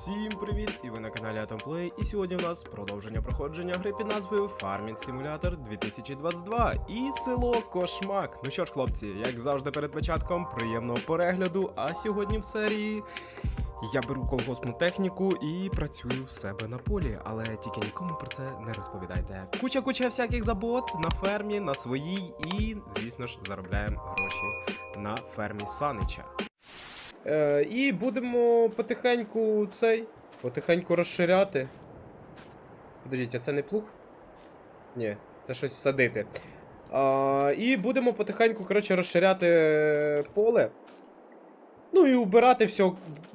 Всім привіт! І ви на каналі Atomplay. І сьогодні у нас продовження проходження гри під назвою Farming Simulator 2022 і село Кошмак. Ну що ж, хлопці, як завжди перед початком, приємного перегляду. А сьогодні в серії я беру колгоспну техніку і працюю в себе на полі, але тільки нікому про це не розповідайте. Куча-куча всяких забот на фермі, на своїй, і, звісно ж, заробляємо гроші на фермі Санича. Е, і будемо потихеньку цей. Потихеньку розширяти. Подождіть, а це не плуг? Ні, це щось садити. А, і будемо потихеньку, коротше, розширяти поле. Ну і убирати все,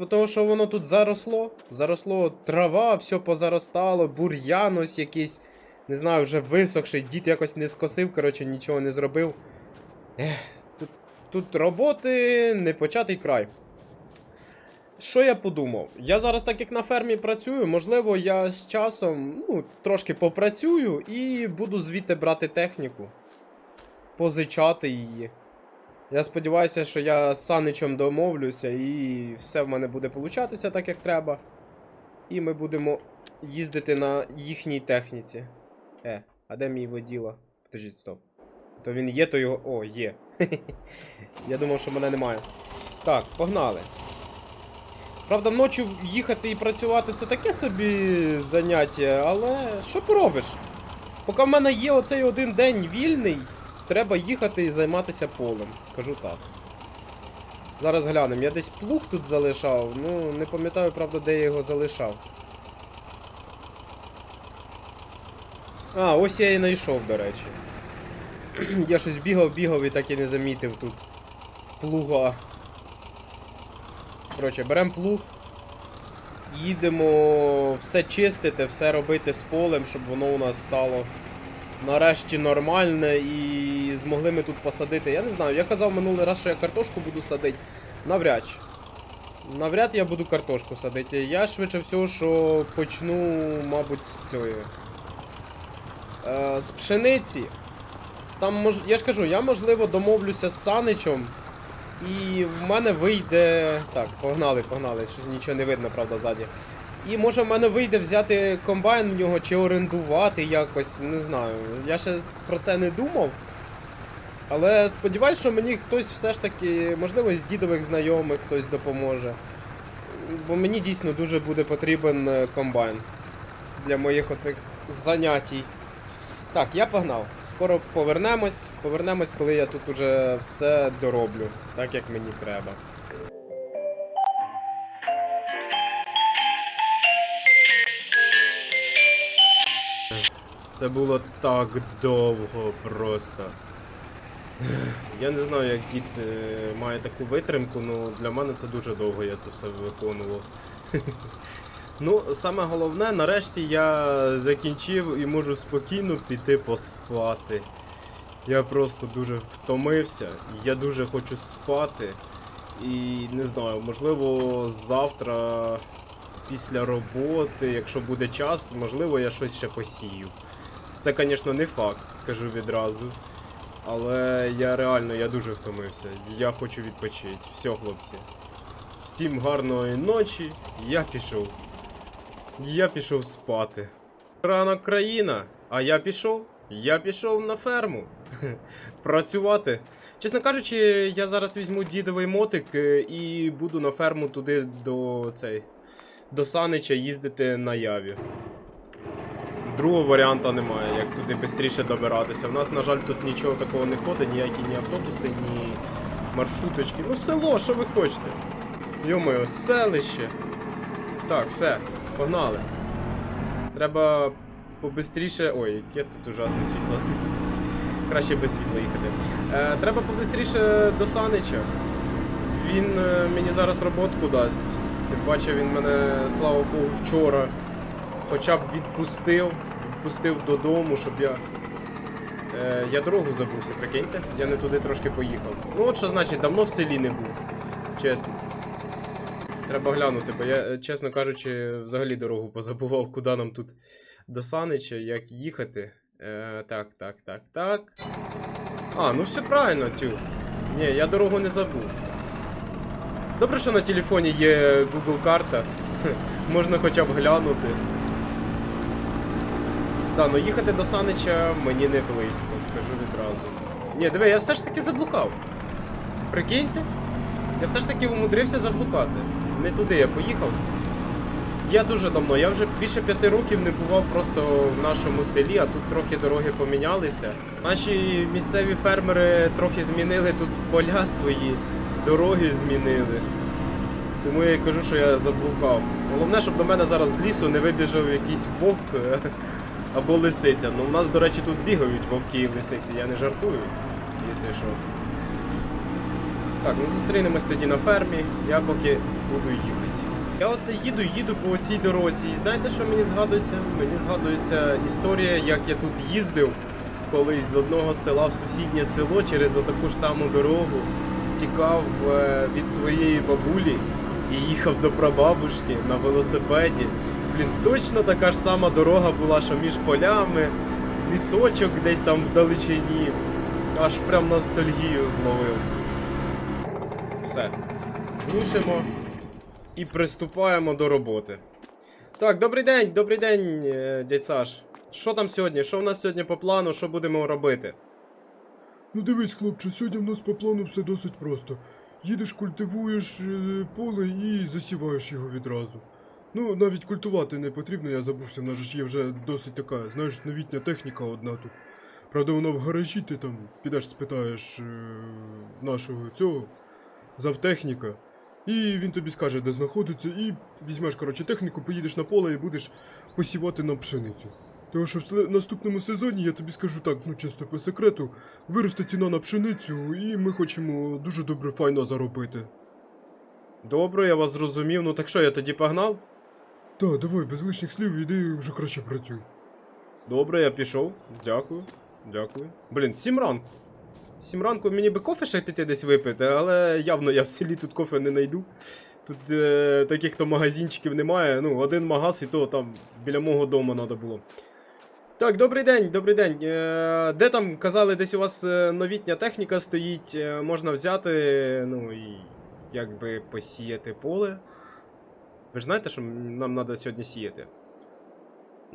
тому що воно тут заросло. Заросло трава, все позаростало, бур'ян ось якийсь. Не знаю, вже висохший, дід якось не скосив, коротше, нічого не зробив. Ех, тут, тут роботи не початий край. Що я подумав? Я зараз, так як на фермі працюю, можливо, я з часом ну, трошки попрацюю і буду звідти брати техніку, позичати її. Я сподіваюся, що я з Саничем домовлюся і все в мене буде получатися так, як треба. І ми будемо їздити на їхній техніці. Е, а де мій воділа? Подождіть, стоп. То він є, то його. О, є. Я думав, що мене немає. Так, погнали. Правда, ночі їхати і працювати це таке собі заняття, але що поробиш? Поки в мене є оцей один день вільний, треба їхати і займатися полем, скажу так. Зараз глянемо, я десь плуг тут залишав, ну не пам'ятаю, правда, де я його залишав. А, ось я і знайшов, до речі. Я щось бігав, бігав і так і не замітив тут плуга. Коротше, беремо плуг, їдемо все чистити, все робити з полем, щоб воно у нас стало нарешті нормальне і змогли ми тут посадити. Я не знаю, я казав минулий раз, що я картошку буду садити. Навряд. Навряд я буду картошку садити. Я швидше всього, що почну, мабуть, з цієї. Е, з пшениці. Там мож... Я ж кажу, я можливо домовлюся з Саничем. І в мене вийде. Так, погнали, погнали. Щось нічого не видно, правда, ззаді. І може в мене вийде взяти комбайн в нього чи орендувати якось, не знаю. Я ще про це не думав. Але сподіваюсь, що мені хтось все ж таки, можливо, з дідових знайомих хтось допоможе. Бо мені дійсно дуже буде потрібен е, комбайн для моїх оцих занятій. Так, я погнав. Скоро повернемось. Повернемось, коли я тут уже все дороблю, так як мені треба. Це було так довго просто. Я не знаю, як дід е, має таку витримку, але для мене це дуже довго, я це все виконував. Ну, саме головне, нарешті я закінчив і можу спокійно піти поспати. Я просто дуже втомився, я дуже хочу спати. І не знаю, можливо, завтра після роботи, якщо буде час, можливо, я щось ще посію. Це, звісно, не факт, кажу відразу. Але я реально я дуже втомився. Я хочу відпочити. Все, хлопці. Всім гарної ночі, я пішов. Я пішов спати. Рана країна, а я пішов. Я пішов на ферму працювати. Чесно кажучи, я зараз візьму дідовий мотик е, і буду на ферму туди до цей, до Санича їздити на яві. Другого варіанта немає, як туди швидше добиратися. В нас, на жаль, тут нічого такого не ходить, ніякі ні автобуси, ні маршруточки. Ну, село, що ви хочете? Йо-моє, селище. Так, все, погнали. Треба побистріше. Ой, яке тут ужасне світло. Краще без світла їхати. Е, треба побистріше до Санича. Він е, мені зараз роботку дасть. Тим паче він мене, слава Богу, вчора хоча б відпустив. Відпустив додому, щоб я. Е, я дорогу забувся, прикиньте. Я не туди трошки поїхав. Ну от що значить, давно в селі не був. Чесно. Треба глянути, бо я, е, чесно кажучи, взагалі дорогу позабував, куди нам тут до Санича, як їхати. Е, так, так, так, так. А, ну все правильно, тю. Ні, я дорогу не забув. Добре, що на телефоні є Google карта. можна хоча б глянути. Да, ну їхати до Санича мені не близько, скажу відразу. Ні, диви, я все ж таки заблукав. Прикиньте? Я все ж таки умудрився заблукати. Не туди я поїхав. Я дуже давно, я вже більше п'яти років не бував просто в нашому селі, а тут трохи дороги помінялися. Наші місцеві фермери трохи змінили тут поля свої, дороги змінили. Тому я кажу, що я заблукав. Головне, щоб до мене зараз з лісу не вибіжав якийсь вовк або лисиця. Ну, у нас, до речі, тут бігають вовки і лисиці, я не жартую, якщо що. Так, ну зустрінемось тоді на фермі, я поки буду їхати. Я оце їду, їду по цій дорозі. І знаєте, що мені згадується? Мені згадується історія, як я тут їздив колись з одного села в сусіднє село через отаку ж саму дорогу, тікав е, від своєї бабулі і їхав до прабабушки на велосипеді. Блін, точно така ж сама дорога була, що між полями, лісочок десь там вдалечині. Аж прям ностальгію зловив. Все. Глушимо і приступаємо до роботи. Так, добрий день, добрий день, е, дядь Саш. Що там сьогодні? Що в нас сьогодні по плану? Що будемо робити? Ну дивись, хлопче, сьогодні в нас по плану все досить просто. Їдеш, культивуєш е, поле і засіваєш його відразу. Ну, навіть культувати не потрібно, я забувся, в нас ж є вже досить така, знаєш, новітня техніка одна тут. Правда, вона в гаражі, ти там підеш спитаєш е, нашого цього завтехніка. І він тобі скаже, де знаходиться, і візьмеш, коротше, техніку, поїдеш на поле і будеш посівати нам пшеницю. Тому що в наступному сезоні, я тобі скажу так, ну чисто по секрету, виросте ціна на пшеницю, і ми хочемо дуже добре файно заробити. Добре, я вас зрозумів. Ну так що, я тоді погнав? Та, давай, без лишніх слів, іди вже краще працюй. Добре, я пішов. Дякую. Дякую. Блін, сім ранку. Сім ранку мені би кофе ще піти десь випити, але явно я в селі тут кофе не знайду. Тут е, таких то магазинчиків немає. Ну, один магаз, і то там біля мого дому треба було. Так, добрий день, добрий день. Е, де там казали, десь у вас е, новітня техніка стоїть, е, можна взяти, ну і якби посіяти поле. Ви ж знаєте, що нам треба сьогодні сіяти?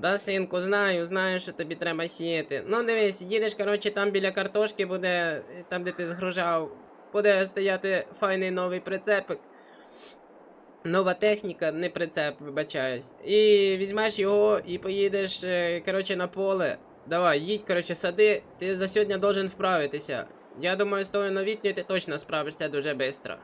Да, синку, знаю, знаю, що тобі треба сіяти. Ну дивись, їдеш, коротше, там біля картошки буде, там де ти згружав, буде стояти файний новий прицепик. Нова техніка, не прицеп, вибачаюсь. І візьмеш його і поїдеш, е, коротше, на поле. Давай, їдь, коротше, сади, ти за сьогодні должен вправитися. Я думаю, з тою новітньою ти точно справишся дуже швидко.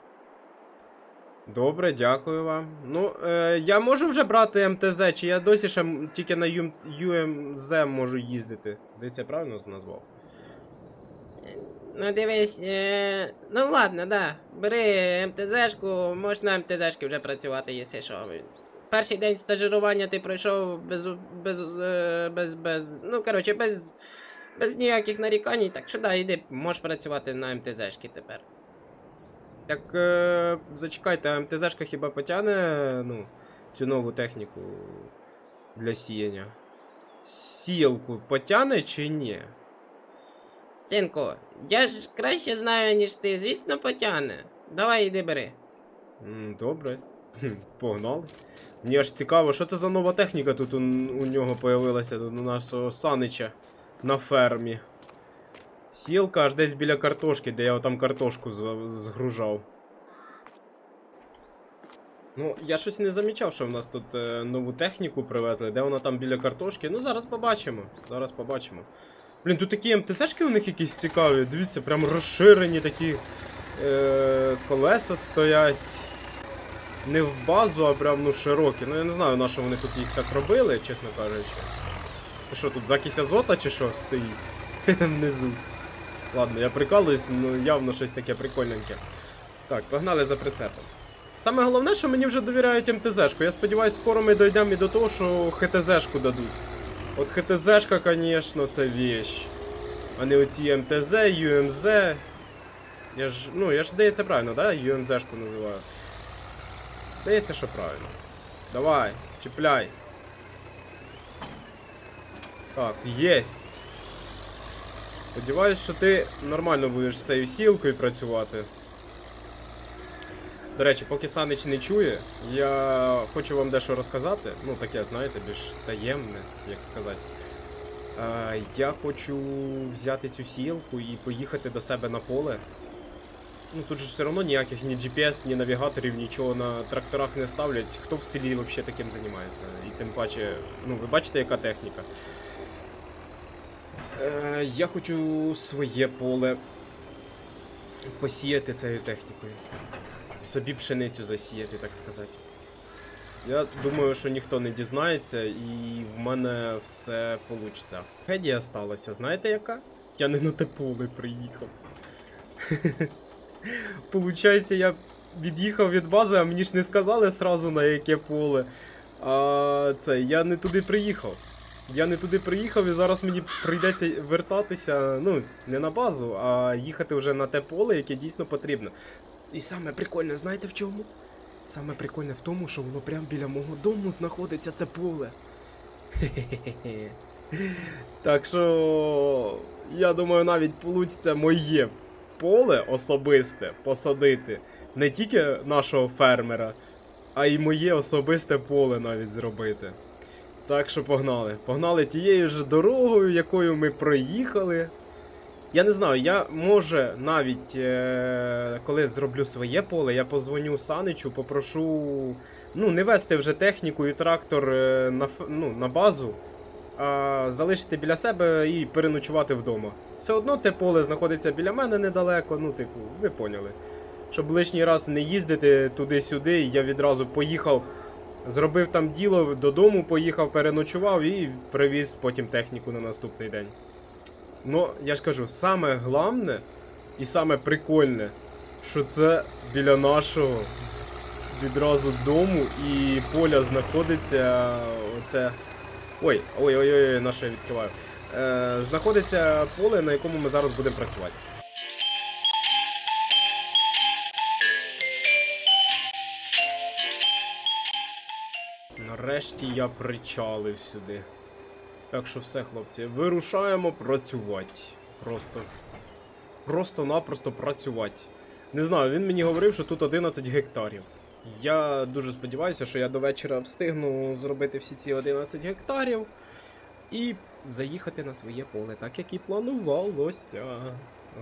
Добре, дякую вам. Ну, е, я можу вже брати МТЗ, чи я досі ще тільки на Ю- ЮМЗ можу їздити? Дивіться, я правильно назвав? Ну дивись, е... ну ладно, да. Бери МТЗшку, можеш на МТЗшки вже працювати, якщо що. Перший день стажирування ти пройшов без. без. е, без. без. Ну, коротше, без. без ніяких нарікань, так що да, йди, можеш працювати на МТЗшки тепер. Так е, зачекайте, а МТЗшка хіба потягне ну, цю нову техніку для сіяння? Сілку потягне чи ні? Синку, я ж краще знаю, ніж ти, звісно, потягне. Давай іди бери. М, Добре. Хм, Погнали. Мені аж цікаво, що це за нова техніка тут у, у нього появилася, тут у нашого Санича на фермі. Сілка аж десь біля картошки, де я там картошку згружав. Ну, я щось не замічав, що в нас тут е, нову техніку привезли. Де вона там біля картошки? Ну, зараз побачимо. Зараз побачимо. Блін, тут такі МТЗшки у них якісь цікаві. Дивіться, прям розширені такі е, колеса стоять. Не в базу, а прям ну широкі. Ну я не знаю, на що вони тут їх так робили, чесно кажучи. Це що, тут закись азота чи що стоїть? Внизу. Ладно, я прикалуюсь, ну явно щось таке прикольненьке. Так, погнали за прицепом. Саме головне, що мені вже довіряють МТЗшку. Я сподіваюся, скоро ми дійдемо і до того, що ХТЗшку дадуть. От ХТЗшка, звісно, це вещь. А не оці МТЗ, ЮМЗ. Я ж, ну, я ж здається правильно, да? ЮМЗшку називаю. Здається, що правильно. Давай, чіпляй. Так, єсть. Сподіваюсь, що ти нормально будеш з цією сілкою працювати. До речі, поки Санич не чує, я хочу вам дещо розказати. Ну, таке, знаєте, більш таємне, як сказати. Е, я хочу взяти цю сілку і поїхати до себе на поле. Ну тут же все одно ніяких ні GPS, ні навігаторів, нічого на тракторах не ставлять. Хто в селі взагалі таким займається? І тим паче, ну ви бачите, яка техніка. Е, я хочу своє поле посіяти цією технікою. Собі пшеницю засіяти, так сказати. Я думаю, що ніхто не дізнається, і в мене все вийде. Федія сталася, знаєте яка? Я не на те поле приїхав. Получається, я від'їхав від бази, а мені ж не сказали сразу на яке поле. А це, я не туди приїхав. Я не туди приїхав і зараз мені прийдеться вертатися, ну, не на базу, а їхати вже на те поле, яке дійсно потрібно. І саме прикольне, знаєте в чому? Саме прикольне в тому, що воно прямо біля мого дому знаходиться це поле. Хе-хе-хе. Так що я думаю, навіть получиться моє поле особисте посадити. Не тільки нашого фермера, а й моє особисте поле навіть зробити. Так що погнали. Погнали тією ж дорогою, якою ми проїхали. Я не знаю, я може навіть е- коли зроблю своє поле, я позвоню Саничу, попрошу ну, не вести вже техніку і трактор е, на, ну, на базу, а залишити біля себе і переночувати вдома. Все одно те поле знаходиться біля мене недалеко, ну, типу, ви поняли. Щоб лишній раз не їздити туди-сюди, я відразу поїхав, зробив там діло, додому поїхав, переночував і привіз потім техніку на наступний день. Ну, я ж кажу, саме головне і саме прикольне, що це біля нашого відразу дому і поля знаходиться. Оце. Ой, ой, ой, ой, на що я відкриваю. Е, знаходиться поле, на якому ми зараз будемо працювати. Нарешті я причалив сюди. Так що все, хлопці, вирушаємо працювати. Просто. Просто-напросто працювати. Не знаю, він мені говорив, що тут 11 гектарів. Я дуже сподіваюся, що я до вечора встигну зробити всі ці 11 гектарів і заїхати на своє поле, так як і планувалося.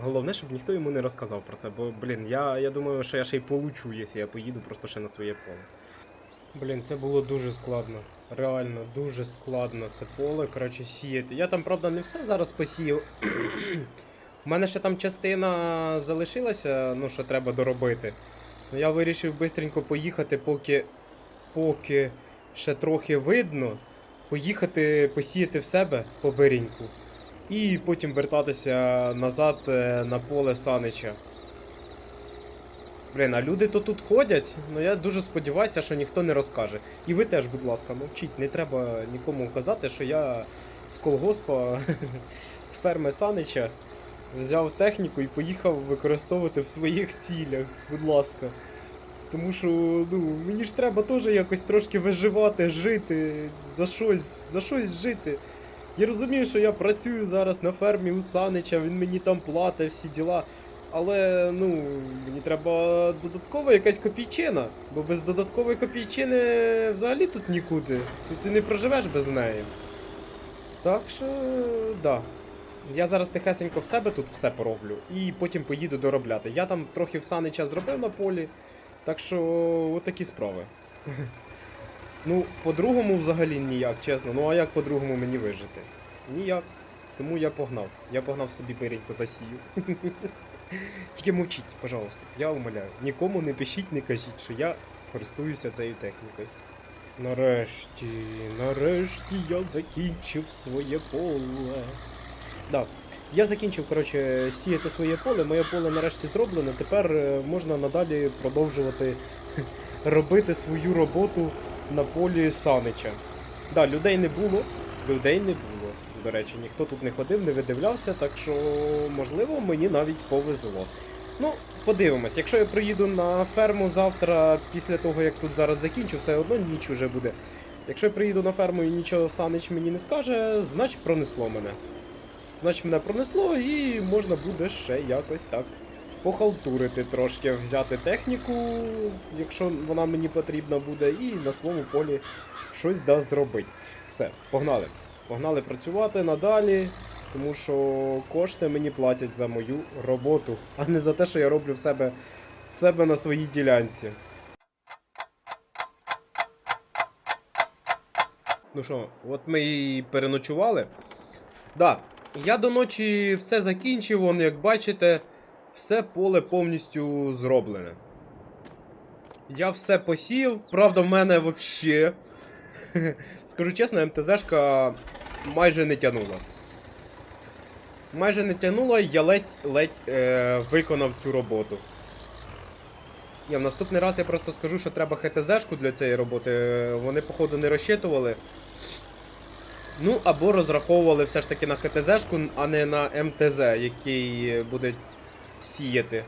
Головне, щоб ніхто йому не розказав про це, бо, блін, я, я думаю, що я ще й получу, якщо я поїду просто ще на своє поле. Блін, це було дуже складно. Реально, дуже складно це поле, коротше, сіяти. Я там, правда, не все зараз посіяв. У мене ще там частина залишилася, ну, що треба доробити. Ну, я вирішив швидко поїхати, поки, поки ще трохи видно. Поїхати посіяти в себе по беріньку. І потім вертатися назад е, на поле Санича. Блін, а люди то тут ходять, ну я дуже сподіваюся, що ніхто не розкаже. І ви теж, будь ласка, мовчіть, не треба нікому казати, що я з колгоспа, з ферми Санича взяв техніку і поїхав використовувати в своїх цілях, будь ласка. Тому що, ну, мені ж треба теж якось трошки виживати, жити, за щось, за щось жити. Я розумію, що я працюю зараз на фермі у Санича, він мені там платить всі діла. Але ну, мені треба додаткова якась копійчина, бо без додаткової копійчини взагалі тут нікуди. Тут ти не проживеш без неї. Так що, да. Я зараз тихесенько в себе тут все пороблю і потім поїду доробляти. Я там трохи в Санича зробив на полі, так що отакі справи. Ну, по-другому взагалі ніяк, чесно. Ну а як по-другому мені вижити? Ніяк. Тому я погнав. Я погнав собі беренько засію. Тільки мовчіть, пожалуйста. Я умоляю. Нікому не пишіть, не кажіть, що я користуюся цією технікою. Нарешті, нарешті я закінчив своє поле. Да. Я закінчив, коротше, сіяти своє поле. Моє поле нарешті зроблено. Тепер е, можна надалі продовжувати робити свою роботу на полі Санича. Да, людей не було. Людей не було. До речі, ніхто тут не ходив, не видивлявся, так що, можливо, мені навіть повезло. Ну, подивимось, якщо я приїду на ферму завтра, після того як тут зараз закінчу, все одно ніч уже буде. Якщо я приїду на ферму і нічого Санич мені не скаже, значить пронесло мене. Значить мене пронесло і можна буде ще якось так похалтурити трошки, взяти техніку, якщо вона мені потрібна буде, і на своєму полі щось да зробити. Все, погнали. Погнали працювати надалі, тому що кошти мені платять за мою роботу, а не за те, що я роблю в себе, в себе на своїй ділянці. Ну що, от ми і переночували. Да, я до ночі все закінчив, вон, як бачите, все поле повністю зроблене. Я все посів, правда, в мене взагалі. Скажу чесно, МТЗшка майже не тянула. Майже не тянула, я ледь-ледь е, виконав цю роботу. Я в наступний раз я просто скажу, що треба ХТЗшку для цієї роботи. Вони, походу, не розчитували. Ну, або розраховували все ж таки на ХТЗшку, а не на МТЗ, який буде сіяти.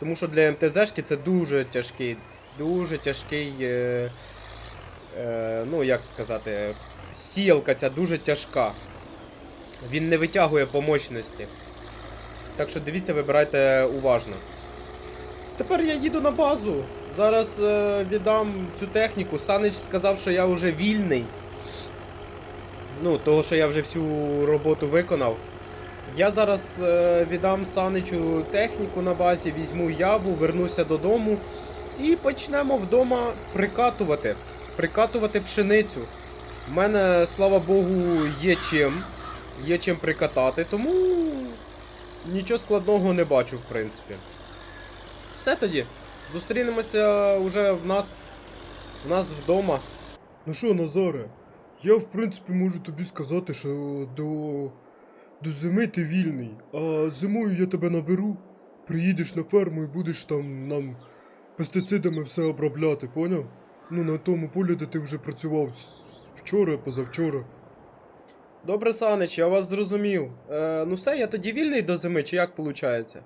Тому що для МТЗшки це дуже тяжкий, дуже тяжкий. Е, е, ну, як сказати, сіялка ця дуже тяжка. Він не витягує по мощності. Так що дивіться, вибирайте уважно. Тепер я їду на базу. Зараз е, віддам цю техніку. Санич сказав, що я вже вільний. Ну, того, що я вже всю роботу виконав. Я зараз е, віддам Саничу техніку на базі, візьму яву, вернуся додому і почнемо вдома прикатувати. Прикатувати пшеницю. У мене, слава Богу, є чим. Є чим прикатати, тому нічого складного не бачу, в принципі. Все тоді. Зустрінемося уже в нас. В нас вдома. Ну що, Назаре, я в принципі можу тобі сказати, що до, до зими ти вільний, а зимою я тебе наберу, приїдеш на ферму і будеш там нам пестицидами все обробляти, поняв? Ну на тому полі, де ти вже працював вчора, позавчора. Добре, Санич, я вас зрозумів. Е, ну все, я тоді вільний до зими, чи як виходить?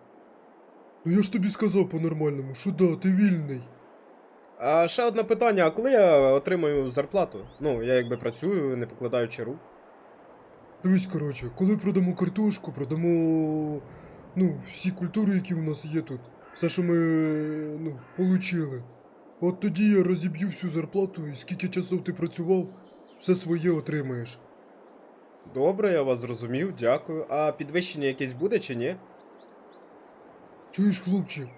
Ну я ж тобі сказав по-нормальному, що да, ти вільний. А ще одне питання: а коли я отримаю зарплату? Ну, я якби працюю, не покладаючи рук. Дивись, коротше, коли продамо картошку, продамо ну, всі культури, які у нас є тут, все, що ми ну, получили. От тоді я розіб'ю всю зарплату і скільки часов ти працював, все своє отримаєш. Добре, я вас зрозумів, дякую. А підвищення якесь буде чи ні? Чуєш, хлопче,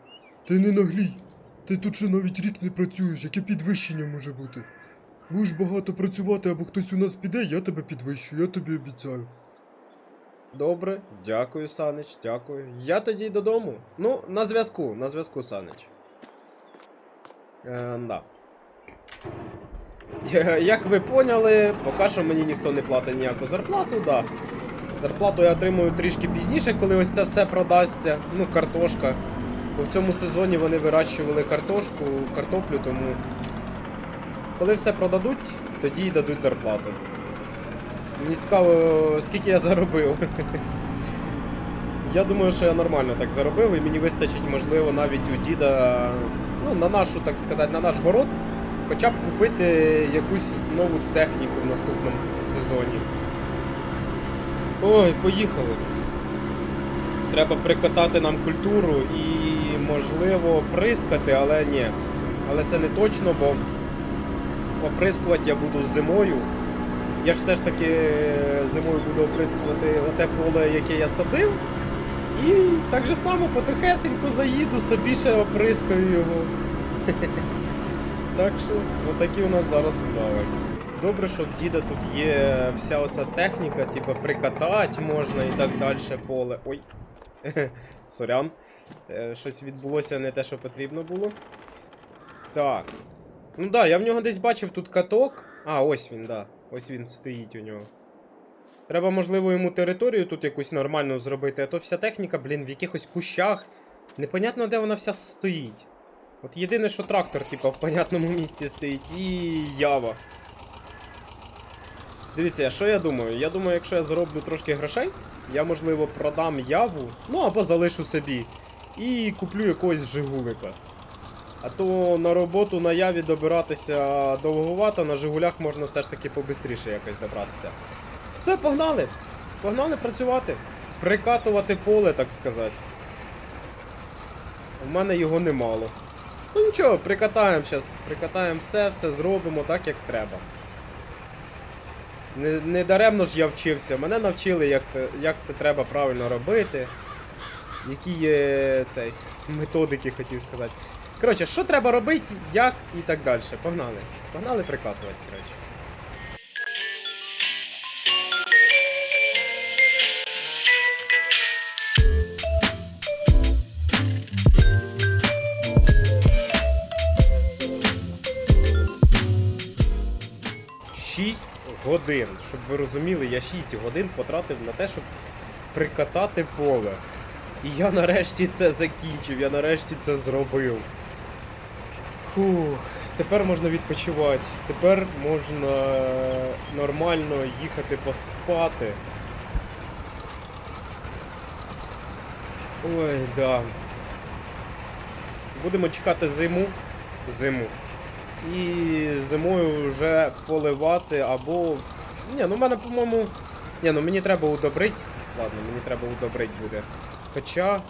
ти не наглій. Ти тут ще навіть рік не працюєш, яке підвищення може бути. Будеш багато працювати або хтось у нас піде, я тебе підвищу, я тобі обіцяю. Добре, дякую, Санич, дякую. Я тоді додому. Ну, на зв'язку, на зв'язку, Санич. Е, да. Як ви поняли, поки що мені ніхто не платить ніяку зарплату, да. Зарплату я отримую трішки пізніше, коли ось це все продасться. Ну, картошка. Бо в цьому сезоні вони вирощували картошку, картоплю, тому. Коли все продадуть, тоді й дадуть зарплату. Мені цікаво, скільки я заробив. Я думаю, що я нормально так заробив, і мені вистачить, можливо, навіть у діда, ну, на нашу, так сказати, на наш город, хоча б купити якусь нову техніку в наступному сезоні. Ой, поїхали. Треба прикатати нам культуру і, можливо, прискати, але ні. Але це не точно, бо оприскувати я буду зимою. Я ж все ж таки зимою буду оприскувати оте поле, яке я садив. І так же само потихесеньку заїду, собі ще оприскаю його. Так що, отакі у нас зараз справи. Добре, що в діда тут є вся оця техніка, типу прикатати можна і так далі поле. Ой. Сорян. Е, Щось відбулося не те, що потрібно було. Так. Ну да, я в нього десь бачив тут каток. А, ось він, да. Ось він стоїть у нього. Треба, можливо, йому територію тут якусь нормальну зробити, а то вся техніка, блін, в якихось кущах. Непонятно, де вона вся стоїть. От єдине, що трактор, типа, в понятному місці стоїть, і ява. Дивіться, що я думаю? Я думаю, якщо я зароблю трошки грошей, я, можливо, продам яву, ну або залишу собі. І куплю якогось жигулика. А то на роботу на яві добиратися довговато, на Жигулях можна все ж таки побистріше якось добратися. Все, погнали! Погнали працювати. Прикатувати поле, так сказати. У мене його немало. Ну нічого, прикатаємо зараз. Прикатаємо все, все зробимо так, як треба. Не, не даремно ж я вчився. Мене навчили, як, як це треба правильно робити. Які є цей, методики, хотів сказати. Коротше, що треба робити, як і так далі. Погнали. Погнали прикатувати, коротше. Годин. Щоб ви розуміли, я 6 годин потратив на те, щоб прикатати поле. І я нарешті це закінчив, я нарешті це зробив. Фух, тепер можна відпочивати. Тепер можна нормально їхати поспати. Ой, да. Будемо чекати зиму. Зиму. І зимою вже поливати або. Ні, ну в мене, по-моєму. Ні, ну мені треба удобрити. Ладно, мені треба удобрити буде. Хоча.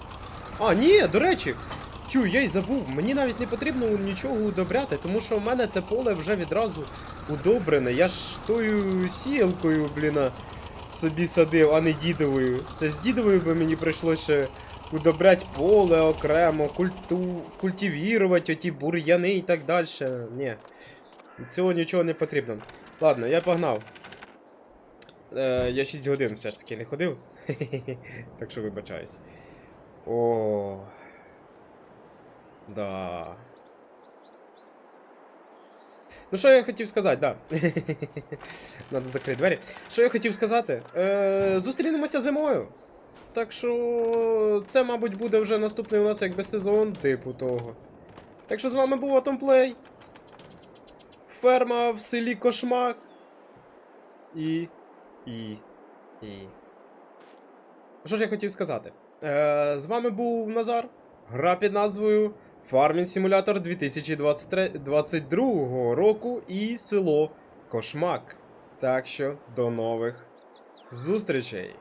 А, ні, до речі. Тю, я й забув. Мені навіть не потрібно нічого удобряти, тому що в мене це поле вже відразу удобрене. Я ж тою сіялкою, бліна, собі садив, а не дідовою. Це з дідовою би мені прийшлося ще удобрять поле окремо, культу... культивірувати оті бур'яни і так далі. Ні. Цього нічого не потрібно. Ладно, я погнав. Е, я 6 годин все ж таки не ходив. так що вибачаюсь. О. Да. Ну, що я хотів сказати, да. Надо закрити двері. Що я хотів сказати? Е, зустрінемося зимою. Так що це, мабуть, буде вже наступний у нас якби сезон, типу того. Так що з вами був Атомплей. Ферма в селі Кошмак. І. І. І. Що ж я хотів сказати? Е, з вами був Назар. Гра під назвою Farming Simulator 2022 року і село Кошмак. Так що до нових зустрічей!